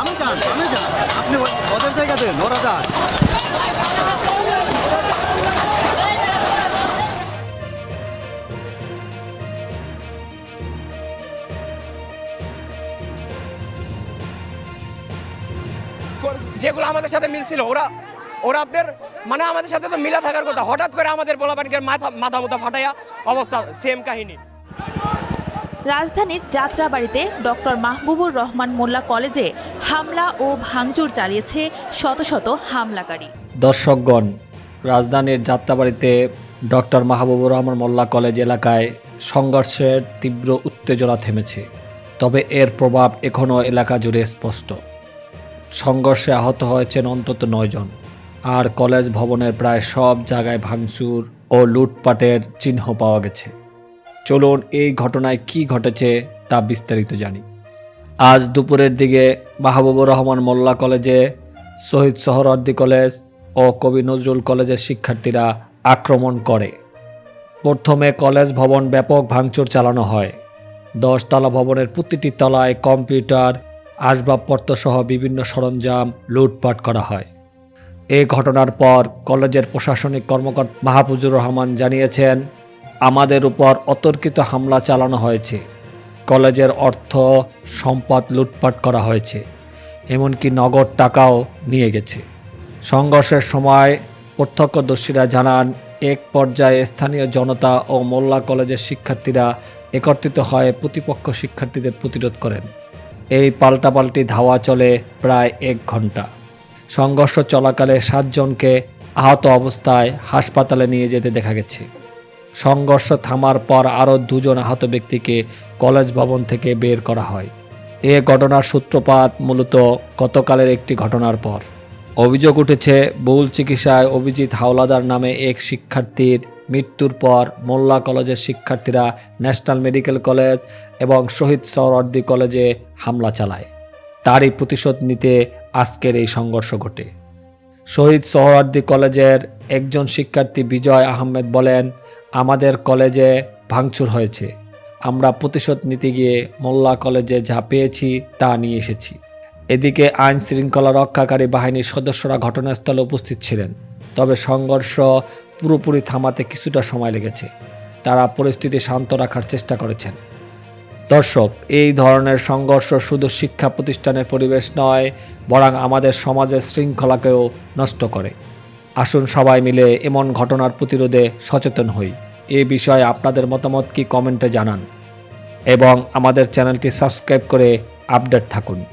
যান যান। আপনি ওদের যান। যেগুলো আমাদের সাথে মিলছিল, ওরা ওরা আপনার মানে আমাদের সাথে তো মিলা থাকার কথা। হঠাৎ করে আমাদের বলাবাড়িকে মাথা মাথা মুথা ফাটাইয়া অবস্থা সেম কাহিনী। রাজধানীর যাত্রাবাড়িতে ডক্টর মাহবুবুর রহমান মোল্লা কলেজে হামলা ও ভাঙচুর চালিয়েছে শত শত হামলাকারী। দর্শকগণ, রাজধানীর যাত্রাবাড়িতে ডক্টর মাহবুবুর রহমান মোল্লা কলেজ এলাকায় সংঘর্ষের তীব্র উত্তেজনা থেমেছে। তবে এর প্রভাব এখনও এলাকা জুড়ে স্পষ্ট। সংঘর্ষে আহত হয়েছেন অন্তত নয়জন আর কলেজ ভবনের প্রায় সব জায়গায় ভাঙচুর ও লুটপাটের চিহ্ন পাওয়া গেছে। চলুন এই ঘটনায় কি ঘটেছে তা বিস্তারিত জানি। আজ দুপুরের দিকে মাহবুবুর রহমান মোল্লা কলেজে, শহীদ সোহরওয়ার্দী কলেজ ও কবি নজরুল কলেজের শিক্ষার্থীরা আক্রমণ করে। প্রথমে কলেজ ভবন ব্যাপক ভাঙচুর চালানো হয়। দশতলা ভবনের প্রতিটি তলায় কম্পিউটার আসবাবপত্র সহ বিভিন্ন সরঞ্জাম লুটপাট করা হয়। এ ঘটনার পর কলেজের প্রশাসনিক কর্মকর্তা মাহফুজুর রহমান জানিয়েছেন আমাদের উপর অতর্কিত হামলা চালানো হয়েছে। কলেজের অর্থ সম্পদ লুটপাট করা হয়েছে, এমনকি নগদ টাকাও নিয়ে গেছে। সংঘর্ষের সময় প্রত্যক্ষদর্শীরা জানান, এক পর্যায়ে স্থানীয় জনতা ও মোল্লা কলেজের শিক্ষার্থীরা একত্রিত হয়ে প্রতিপক্ষ শিক্ষার্থীদের প্রতিরোধ করেন। এই পাল্টাপাল্টি ধাওয়া চলে প্রায় এক ঘণ্টা সংঘর্ষ চলাকালে সাতজনকে আহত অবস্থায় হাসপাতালে নিয়ে যেতে দেখা গেছে। সংঘর্ষ থামার পর আরও দুজন আহত ব্যক্তিকে কলেজ ভবন থেকে বের করা হয়। এ ঘটনার সূত্রপাত মূলত গতকালের একটি ঘটনার পর। অভিযোগ উঠেছে, বহুল চিকিৎসায় অভিজিৎ হাওলাদার নামে এক শিক্ষার্থীর মৃত্যুর পর মোল্লা কলেজের শিক্ষার্থীরা ন্যাশনাল মেডিকেল কলেজ এবং শহীদ সৌরর্দি কলেজে হামলা চালায়। তারই প্রতিশোধ নিতে আজকের এই সংঘর্ষ ঘটে। শহীদ সোহরার্দি কলেজের একজন শিক্ষার্থী বিজয় আহমেদ বলেন আমাদের কলেজে ভাঙচুর হয়েছে। আমরা প্রতিশোধ নিতে গিয়ে মোল্লা কলেজে যা পেয়েছি তা নিয়ে এসেছি। এদিকে আইন শৃঙ্খলা রক্ষাকারী বাহিনীর সদস্যরা ঘটনাস্থলে উপস্থিত ছিলেন। তবে সংঘর্ষ পুরোপুরি থামাতে কিছুটা সময় লেগেছে। তারা পরিস্থিতি শান্ত রাখার চেষ্টা করেছেন। দর্শক, এই ধরনের সংঘর্ষ শুধু শিক্ষা প্রতিষ্ঠানের পরিবেশ নয়, বরং আমাদের সমাজের শৃঙ্খলাকেও নষ্ট করে। আসুন সবাই মিলে এমন ঘটনার প্রতিরোধে সচেতন হই। এ বিষয়ে আপনাদের মতামত কি কমেন্টে জানান। এবং আমাদের চ্যানেলটি সাবস্ক্রাইব করে আপডেট থাকুন।